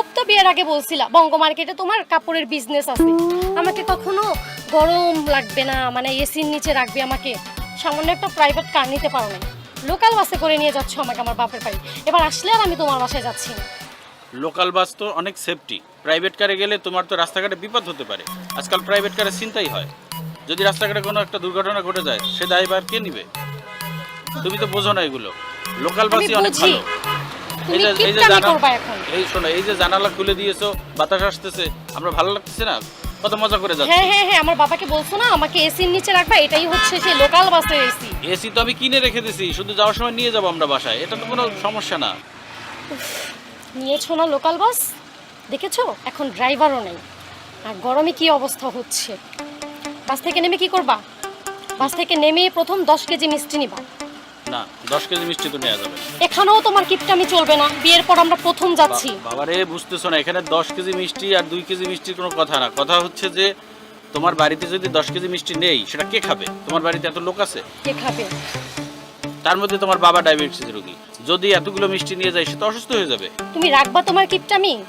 খুব তো বিয়ের আগে বলছিলা বঙ্গ মার্কেটে তোমার কাপড়ের বিজনেস আছে। আমাকে কখনো গরম লাগবে না মানে এসির নিচে রাখবে আমাকে। সামান্য একটা প্রাইভেট কার নিতে পারো না লোকাল বাসে করে নিয়ে যাচ্ছ আমাকে আমার বাপের বাড়ি। এবার আসলে আর আমি তোমার বাসায় যাচ্ছি না। লোকাল বাস তো অনেক সেফটি প্রাইভেট কারে গেলে তোমার তো রাস্তাঘাটে বিপদ হতে পারে। আজকাল প্রাইভেট কারে চিন্তাই হয়। যদি রাস্তাঘাটে কোনো একটা দুর্ঘটনা ঘটে যায় সে দায়ভার কে নিবে? তুমি তো বোঝো না এগুলো। লোকাল বাসই অনেক ভালো। তুমি কিপটামি করবা এখন। এই শোনো এই যে জানালা খুলে দিয়েছ বাতাস আসতেছে আমরা ভালো লাগতেছে না? কত মজা করে যাচ্ছি। হ্যাঁ হ্যাঁ হ্যাঁ আমার বাবাকে বলছো না আমাকে এসির নিচে রাখবা এটাই হচ্ছে সেই লোকাল বাসের এসি এসি তো আমি কিনে রেখে দিছি শুধু যাওয়ার সময় নিয়ে যাব আমরা বাসায়। এটা তো কোনো সমস্যা না। নিয়েছো না লোকাল বাস দেখেছ? এখন ড্রাইভারও নেই। আর গরমে কি অবস্থা হচ্ছে? বাস থেকে নেমে কি করবা? বাস থেকে নেমে প্রথম দশ কেজি মিষ্টি নিবা। না দশ কেজি মিষ্টি তো নেওয়া যাবে না। এখানেও তোমার কিপটামি চলবে না বিয়ের পর আমরা প্রথম যাচ্ছি। বাবারে বুঝতেছো না এখানে দশ কেজি মিষ্টি আর দুই কেজি মিষ্টির কোনো কথা না। কথা হচ্ছে যে তোমার বাড়িতে যদি দশ কেজি মিষ্টি নেই সেটা কে খাবে? তোমার বাড়িতে এত লোক আছে? কে খাবে? তার মধ্যে তোমার বাবা ডায়াবেটিস রোগী। যদি এতগুলো মিষ্টি নিয়ে যায় সে তো অসুস্থ হয়ে যাবে। তুমি রাখবা তোমার কিপটামি?